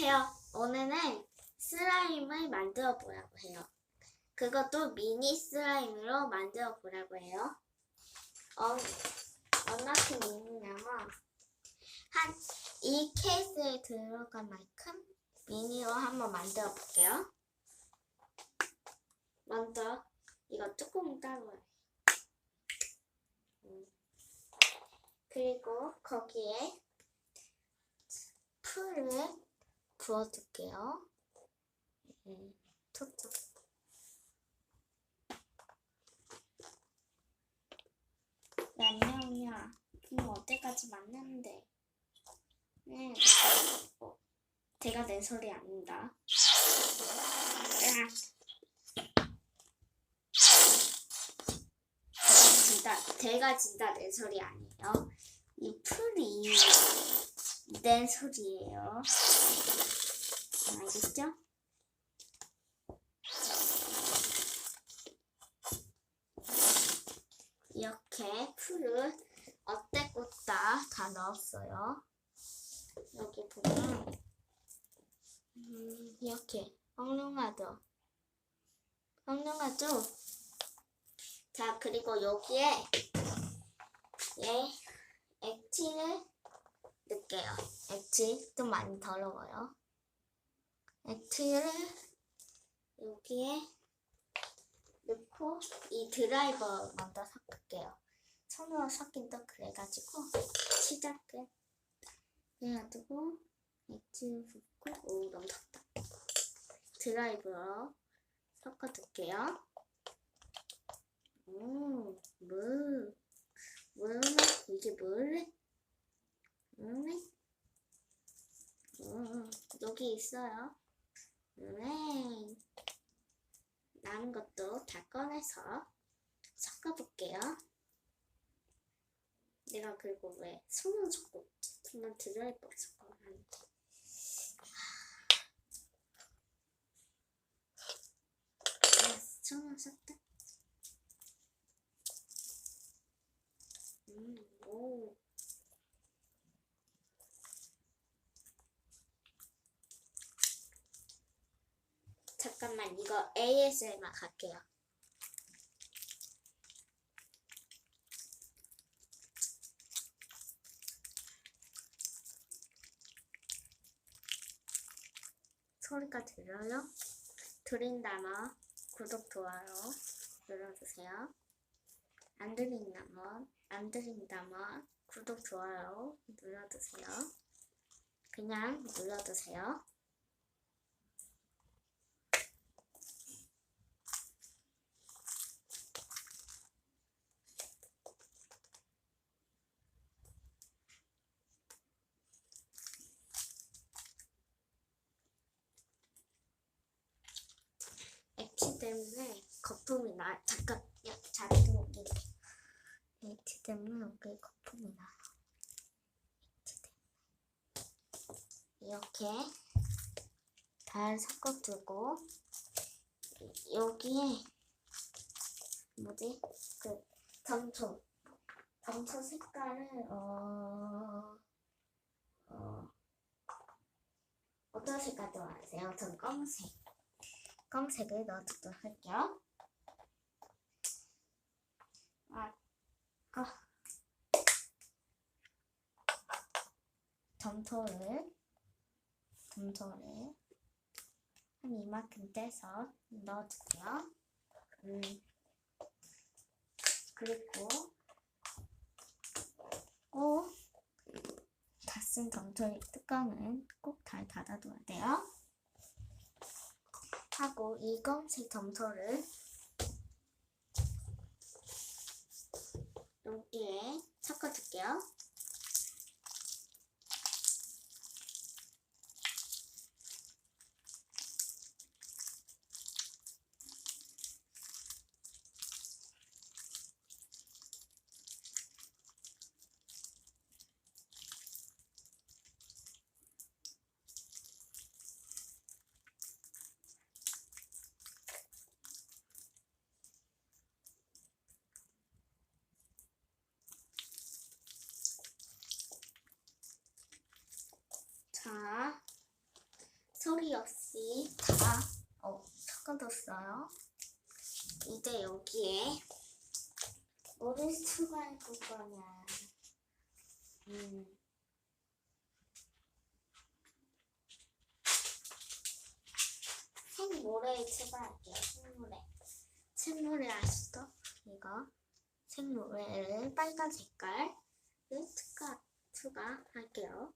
안녕하세요. 오늘은 슬라임을 만들어 보라고 해요. 그것도 미니 슬라임으로 만들어 보라고 해요. 어, 얼마큼 미니냐면 한 이 케이스에 들어간 만큼 미니로 한번 만들어 볼게요. 먼저 이거 뚜껑 따로요. 음. 그리고 거기에 풀을 부어줄게요. 음, 툭툭. 네, 안녕이야. 그럼 어때까지 만났는데? 네, 어, 제가 내 소리 아닙니다. 제가 진짜, 제가 소리 아니에요. 이 풀이 내 소리예요. 알겠죠? 이렇게 풀을 어때 꽂다 다 넣었어요. 여기 보면 음, 이렇게 엉롱하죠? 엉롱하죠? 자 그리고 여기에 예 액체를 넣을게요. 액체 좀 많이 더러워요. 액체를 여기에 넣고 이 드라이버 먼저 섞을게요. 손으로 섞긴 또 그래가지고 시작을 해가지고 액체를 붓고 오 너무 덥다. 드라이버로 섞어둘게요. 오, 물, 물, 이게 물? 음, 음, 여기 있어요. 네. 남은 것도 다 꺼내서 섞어볼게요. 내가 그리고 왜 손으로 섞고 정말 드라이버 섞어 하는데. 손으로 섞다. 음, 오. 잠깐만 이거 ASMR 갈게요. 소리가 들려요? 들린다면 구독, 좋아요 눌러주세요. 안 들린다면, 안 들린다면 구독, 좋아요 눌러주세요. 그냥 눌러주세요. 액체 때문에 거품이 나. 잠깐, 옮길게. 액체 때문에 여기 거품이 나요. 이렇게 잘 섞어두고 여기에 뭐지? 그 점초 점초 색깔을 어, 어 어떤 색깔 좋아하세요? 전 검은색. 검색을 넣어두도록 할게요. 아, 아. 점토를, 점토를 한 이만큼 떼서 넣어줄게요. 음. 그리고 꼭 다 쓴 점토의 뚜껑은 꼭 잘 닫아둬야 돼요. 하고 이 검색 점토를 여기에 섞어줄게요. 소리 없이 다 어, 섞어뒀어요. 이제 여기에 뭐를 추가할 거냐? 음. 생모래를 추가할게요. 생모래. 생모래 아시죠? 이거 생모래를 빨간 색깔을 추가 추가할게요.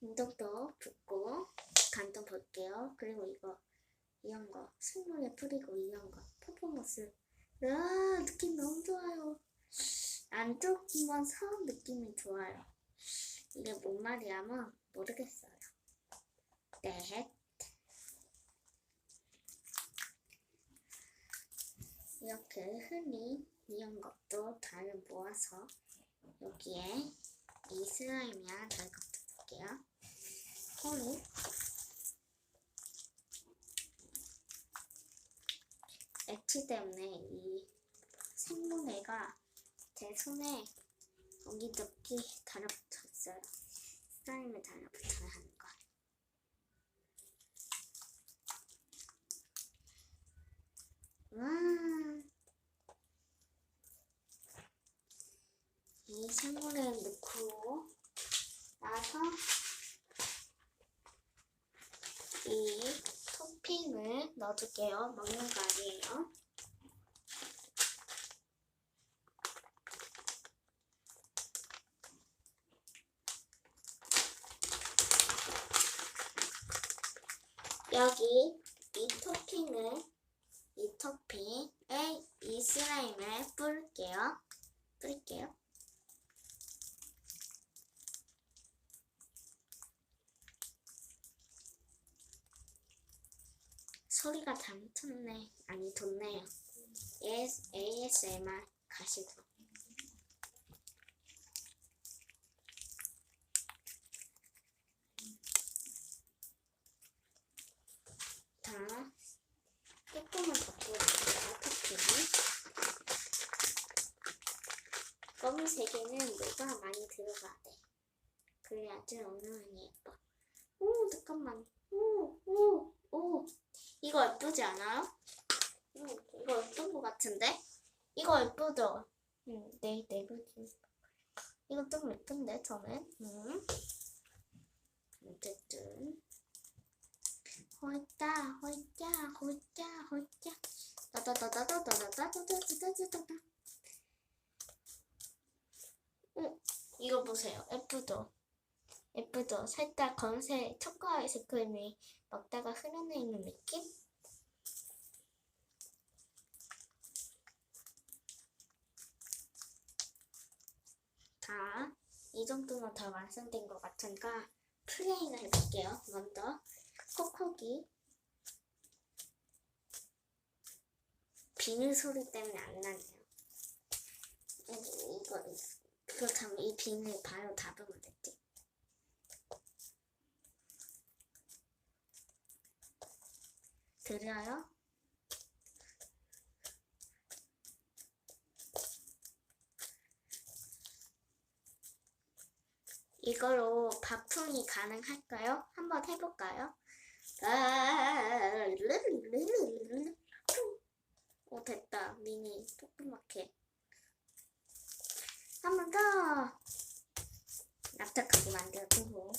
운동도 붓고 간도 볼게요. 그리고 이거 이런 거 승문에 뿌리고 이런 거 퍼포먼스 아 느낌 너무 좋아요. 안쪽이면서 느낌이 좋아요. 이게 뭔 말이야면 모르겠어요. 네. 이렇게 흔히 이런 것도 잘 모아서 여기에 이 슬라임이랑 잘 걷어볼게요. 손이 액체 때문에 이 생모래가 제 손에 여기저기 달라붙었어요. 슬라임에 달라붙어야 하는 거. 와. 이 생물에 넣고 나서 이 토핑을 넣어줄게요. 먹는 거 아니에요. 여기 이 토핑을 이 토핑에 이 슬라임을 뿌릴게요. 뿌릴게요. 소리가 잘못했네. 아니, 돋네요. AS, ASMR 가시죠. 다 조금만 더 뿌려주세요. 토핑을. 검은색에는 뭐가 많이 들어가야 돼. 그래야지 얼마나 예뻐. 오, 잠깐만. 오, 오, 오. 이거 예쁘지 않아요? 음, 이거 예쁜 것 같은데? 이거 예쁘죠? 음, 네, 네, 그지. 이거 좀 예쁜데, 저는. 음. 어쨌든. 호이자, 호이자, 호이자, 호이자. 따다다다다다다다다다다다다다. 어, 이거 보세요. 예쁘죠? 예쁘죠? 살짝 검색, 초코 아이스크림이 먹다가 흘러내리는 느낌? 다, 이 정도면 다 완성된 것 같으니까 플레이를 해볼게요. 먼저, 콕콕이. 비늘 소리 때문에 안 나네요. 이거, 그렇다면 이 비늘 바로 닫으면 됐지. 들려요? 이걸로 바풍이 가능할까요? 한번 해볼까요? 아, 오 됐다 미니 조그맣게 한 번 더 납작하게 만들고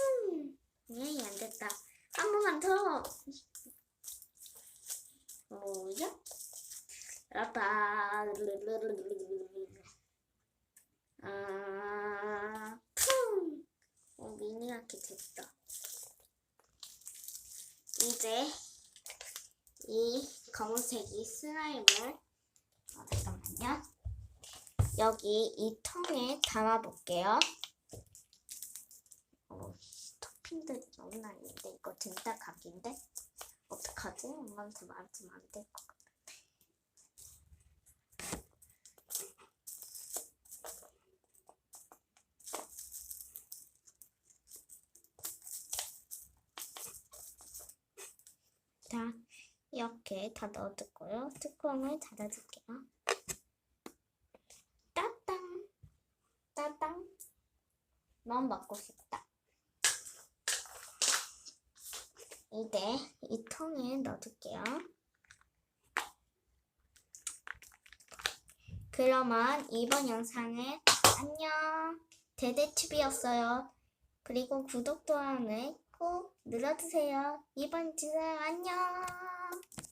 음, 예, 안 됐다. 한 번만 더. 뭐야? 아빠. 아, 풍. 어, 미니하게 됐다. 이제 이 검은색 이 슬라임을 어, 잠깐만요. 여기 이 통에 담아볼게요. 어, 토핑들이 너무 많은데 이거 진짜 각인데 어떡하지? 엄마한테 말하면 안될 것 같아. 이렇게 다 넣어두고요. 뚜껑을 닫아줄게요. 따땅, 따땅. 너무 먹고 싶다. 이제 이 통에 넣어둘게요. 그러면 이번 영상은 안녕 대대튜브였어요. 그리고 구독 도안을 꼭 눌러주세요. 이번 주에 안녕. mom.